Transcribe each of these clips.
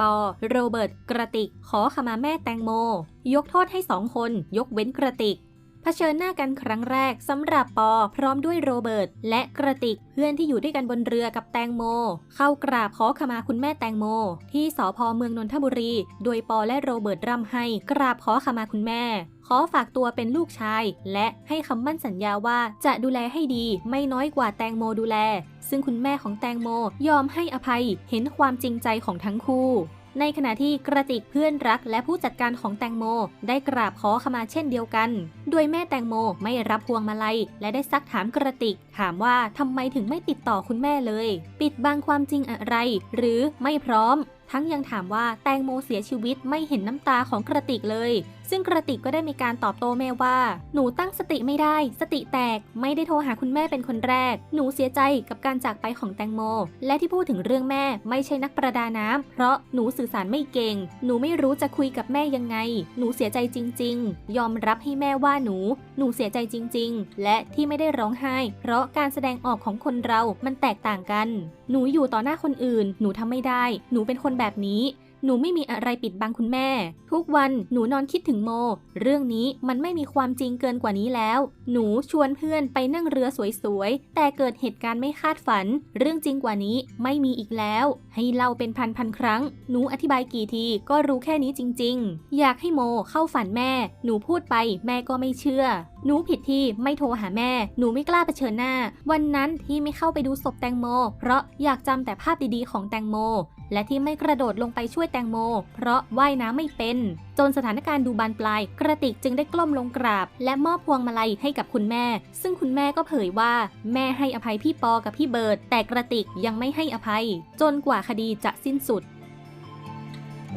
ปอโรเบิร์ต กระติก ขอขมาแม่แตงโม ยกโทษให้สองคน ยกเว้นกระติก ผชิญหน้ากันครั้งแรกสำหรับปอพร้อมด้วยโรเบิร์ตและกระติกเพื่อนที่อยู่ด้วยกันบนเรือกับแตงโม เข้ากราบขอขมาคุณแม่แตงโม ที่สพเมืองนนทบุรี โดยปอและโรเบิร์ตร่ำให้กราบขอขมาคุณแม่ ขอฝากตัวเป็นลูกชาย และให้คำมั่นสัญญาว่าจะดูแลให้ดีไม่น้อยกว่าแตงโมดูแล ซึ่งคุณแม่ของแตงโมยอมให้อภัยเห็นความจริงใจของทั้งคู่ ในขณะที่กระติกเพื่อนรักและผู้จัดการของแตงโม ได้กราบขอขมาเช่นเดียวกัน โดยแม่แตงโมไม่รับพวงมาลัย และได้ซักถามกระติก ถามว่าทำไมถึงไม่ติดต่อคุณแม่เลย ปิดบังความจริงอะไร หรือไม่พร้อม ทั้งยังถามว่าแตงโมเสียชีวิตไม่เห็นน้ำตาของกระติกเลย ซึ่งกระติกก็ได้มีการตอบโต้แม่ว่า หนูตั้งสติไม่ได้ สติแตก ไม่ได้โทรหาคุณแม่เป็นคนแรก หนูเสียใจกับการจากไปของแตงโม และที่พูดถึงเรื่องแม่ไม่ใช่นักประดาน้ำ เพราะหนูสื่อสารไม่เก่ง หนูไม่รู้จะคุยกับแม่ยังไง หนูเสียใจจริง ๆ ยอมรับให้แม่ว่าหนู หนูเสียใจจริง ๆ และที่ไม่ได้ร้องไห้ เพราะการแสดงออกของคนเรา มันแตกต่างกัน หนูอยู่ต่อหน้าคนอื่น หนูทำไม่ได้ หนูเป็นคนแบบนี้ หนูไม่มีอะไรปิดบังคุณแม่ ทุกวันหนูนอนคิดถึงโม เรื่องนี้มันไม่มีความจริงเกินกว่านี้แล้ว หนูชวนเพื่อนไปนั่งเรือสวยๆ แต่เกิดเหตุการณ์ไม่คาดฝัน เรื่องจริงกว่านี้ไม่มีอีกแล้ว ให้เล่าเป็นพันๆครั้ง หนูอธิบายกี่ทีก็รู้แค่นี้จริง ๆ อยากให้โมเข้าฝันแม่ หนูพูดไปแม่ก็ไม่เชื่อหนูผิดที่ไม่โทรหาแม่ หนูไม่กล้าเผชิญหน้า วันนั้นที่ไม่เข้าไปดูศพแตงโม เพราะอยากจำแต่ภาพดีๆของแตงโมและที่ไม่กระโดดลงไปช่วยแตงโม เพราะว่ายน้ำไม่เป็น จนสถานการณ์ดูบานปลาย กระติกจึงได้กล้มลงกราบ และมอบพวงมาลัยให้กับคุณแม่ ซึ่งคุณแม่ก็เผยว่า แม่ให้อภัยพี่ปอกับพี่เบิร์ดแต่กระติกยังไม่ให้อภัย จนกว่าคดีจะสิ้นสุด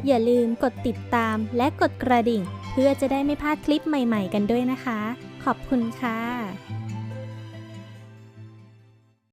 อย่าลืมกดติดตามและกดกระดิ่ง เพื่อจะได้ไม่พลาดคลิปใหม่ ๆ กันด้วยนะคะ ขอบคุณค่ะ